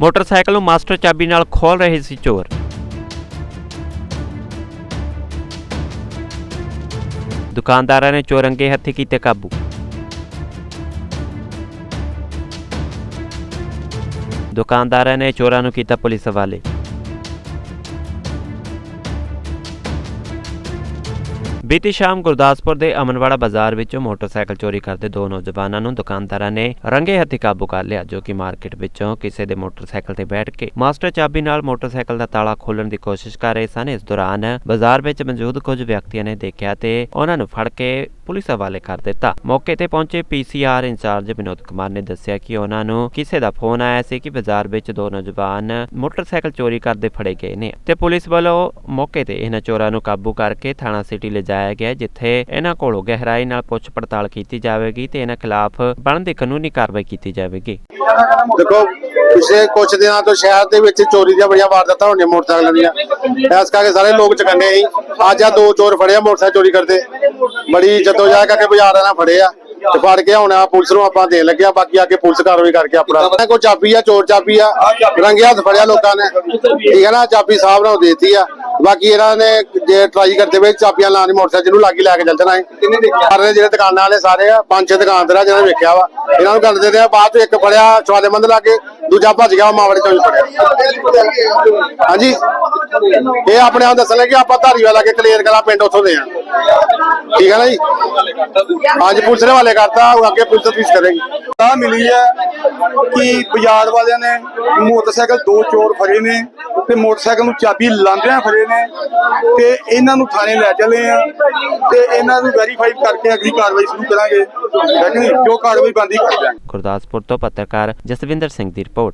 Motorcycle ਨੂੰ master ਚਾਬੀ ਨਾਲ ਖੋਲ ਰਹੇ ਸੀ ਚੋਰ। ਦੁਕਾਨਦਾਰਾਂ ਨੇ ਚੋਰੰਗੇ ਹੱਥੀ ਕੀਤੇ ਕਾਬੂ। ਦੁਕਾਨਦਾਰਾਂ ਨੇ ਚੋਰਾਂ ਨੂੰ ਕੀਤਾ ਪੁਲਿਸ ਹਵਾਲੇ। ਬੀਤੀ ਸ਼ਾਮ ਗੁਰਦਾਸਪੁਰ ਦੇ ਅਮਨਵਾੜਾ ਬਾਜ਼ਾਰ ਵਿੱਚੋਂ ਮੋਟਰਸਾਈਕਲ ਚੋਰੀ ਕਰਦੇ ਦੋ ਨੌਜਵਾਨਾਂ ਨੂੰ ਦੁਕਾਨਦਾਰਾਂ ਨੇ ਰੰਗੇ ਹੱਥੀ ਕਾਬੂ ਕਰ ਲਿਆ, ਜੋ ਕਿ ਮਾਰਕੀਟ ਵਿੱਚੋਂ ਕਿਸੇ ਦੇ ਮੋਟਰਸਾਈਕਲ ਤੇ ਬੈਠ ਕੇ ਮਾਸਟਰ ਚਾਬੀ ਨਾਲ ਮੋਟਰਸਾਈਕਲ ਦਾ ਤਾਲਾ ਖੋਲਣ ਦੀ ਕੋਸ਼ਿਸ਼ ਕਰ ਰਹੇ ਸਨ। ਇਸ ਦੌਰਾਨ ਬਾਜ਼ਾਰ ਵਿੱਚ ਮੌਜੂਦ ਕੁਝ ਵਿਅਕਤੀਆਂ ਨੇ ਦੇਖਿਆ ਤੇ ਉਹਨਾਂ ਨੂੰ ਫੜ ਕੇ ਪੁਲਿਸ ਹਵਾਲੇ ਕਰ ਦਿੱਤਾ। ਮੌਕੇ ਤੇ ਪਹੁੰਚੇ ਪੀਸੀਆਰ ਇੰਚਾਰਜ ਵਿਨੋਦ ਕੁਮਾਰ ਨੇ ਦੱਸਿਆ ਕਿ ਉਹਨਾਂ ਨੂੰ ਕਿਸੇ ਦਾ ਫੋਨ ਆਇਆ ਸੀ ਕਿ ਬਾਜ਼ਾਰ ਵਿੱਚ ਦੋ ਨੌਜਵਾਨ ਮੋਟਰਸਾਈਕਲ ਚੋਰੀ ਕਰਦੇ ਫੜੇ ਗਏ ਨੇ ਤੇ ਪੁਲਿਸ ਵੱਲੋਂ ਮੌਕੇ ਤੇ ਇਹਨਾਂ ਚੋਰਾਂ ਨੂੰ ਕਾਬੂ ਕਰਕੇ ਥਾਣਾ ਸਿਟੀ ਲਿਜਾਇਆ ਗਿਆ ਜਿੱਥੇ ਇਹਨਾਂ ਕੋਲੋਂ ਗਹਿਰਾਈ ਨਾਲ ਪੁੱਛ ਪੜਤਾਲ ਕੀਤੀ ਜਾਵੇਗੀ ਤੇ ਇਹਨਾਂ ਖਿਲਾਫ ਬਣਦੀ ਕਾਨੂੰਨੀ ਕਾਰਵਾਈ ਕੀਤੀ ਜਾਵੇਗੀ। ਦੇਖੋ, ਪਿਛਲੇ ਕੁਝ ਦਿਨਾਂ ਤੋਂ ਸ਼ਹਿਰ ਦੇ ਵਿੱਚ ਚੋਰੀ ਦੀਆਂ ਬੜੀਆਂ ਵਾਰਦਾਤਾਂ ਹੋਣੀਆਂ ਮੋਟਰਸਾਈਕਲਾਂ ਦੀਆਂ। ਇਸ ਕਰਕੇ ਸਾਰੇ ਲੋਕ ਚਕੰਨੇ ਸੀ। ਅੱਜ ਆ ਦੋ ਚੋਰ ਫੜਿਆ ਮੋਟਰਸਾਈਕਲ ਚੋਰੀ ਕਰਦੇ। ਬੜੀ ਜਦੋਂ ਜਾ ਕਰਕੇ ਬਾਜ਼ਾਰਾਂ ਨਾਲ ਫੜੇ ਤੇ ਫੜ ਕੇ ਹੁਣ ਆ ਪੁਲਿਸ ਨੂੰ ਆਪਾਂ ਦੇਣ ਲੱਗਿਆ ਬਾਕੀ ਅੱਗੇ ਪੁਲਿਸ ਕਾਰਵਾਈ ਕਰਕੇ ਆਪਣਾ। ਇਹਨਾਂ ਕੋਲ ਚਾਬੀ ਆ, ਚੋਰ ਚਾਬੀ ਆ। ਰੰਗੇ ਹੱਥ ਫੜਿਆ ਲੋਕਾਂ ਨੇ। ਠੀਕ ਹੈ ਨਾ? ਚਾਬੀ ਸਾਹਿਬ ਨੂੰ ਦੇਤੀ ਆ। ਬਾਕੀ ਇਹਨਾਂ ਨੇ ਜੇ ਟਰਾਈ ਕਰਦੇ ਵੇ ਚਾਬੀਆਂ ਲਾਣੀ ਮੋਟਰਸਾਈਕਲ ਨੂੰ ਲਾਗੀ ਲੈ ਕੇ ਚੱਲ ਜਾਣਾ ਹੈ। ਸਾਰੇ ਜਿਹੜੇ ਦੁਕਾਨਾਂ ਵਾਲੇ ਸਾਰੇ ਆ ਪੰਜ ਛੇ ਦੁਕਾਨਦਾਰ ਆ ਜਿਹਨਾਂ ਨੇ ਵੇਖਿਆ ਵਾ। ਇਹਨਾਂ ਨੂੰ ਕਰਦੇ ਦੇ ਆ ਬਾਅਦ ਚ ਇੱਕ ਫੜਿਆ ਸਵਾਦੇਮੰਦ ਲਾ ਕੇ ਦੂਜਾ ਭੱਜ ਗਿਆ ਮਾਵੜੇ ਚੋਂ ਵੀ ਫੜਿਆ। ਹਾਂਜੀ। ਇਹ ਆਪਣੇ ਆਪ ਦੱਸਣ ਕਿ ਆਪਾਂ ਧਾਰੀਵਾਲ ਆ ਕੇ ਕਲੀਅਰ ਕਰਾ ਪਿੰਡ ਉੱਥੋਂ ਦੇ ਆ। ਠੀਕ ਹੈ ਨਾ ਜੀ? ਅੱਜ ਪੁਲਿਸ ਨੇ ਵਾਲੇ ਕਰਤਾ ਅੱਗੇ ਪੁਲਿਸ ਤਫਤੀਸ਼ ਕਰੇਗੀ। ਆ ਮਿਲੀ ਹੈ ਕਿ ਬਾਜ਼ਾਰ ਵਾਲਿਆਂ ਨੇ ਮੋਟਰਸਾਈਕਲ ਦੋ ਚੋਰ ਫੜੇ ਨੇ ਤੇ ਮੋਟਰਸਾਈਕਲ ਨੂੰ ਚਾਬੀ ਲਾਂਦਿਆਂ ਫੜੇ ਨੇ ਤੇ ਇਹਨਾਂ ਨੂੰ ਥਾਣੇ ਲੈ ਚੱਲੇ ਆ ਤੇ ਇਹਨਾਂ ਨੂੰ ਵੈਰੀਫਾਈ ਕਰਕੇ ਅਗਲੀ ਕਾਰਵਾਈ ਸ਼ੁਰੂ ਕਰਾਂਗੇ। ਜੋ? ਕਾਰਵਾਈ ਬੰਦੀ ਕਰ ਦਿਆਂਗੇ। ਗੁਰਦਾਸਪੁਰ ਤੋਂ ਪੱਤਰਕਾਰ ਜਸਵਿੰਦਰ ਸਿੰਘ ਦੀ ਰਿਪੋਰਟ।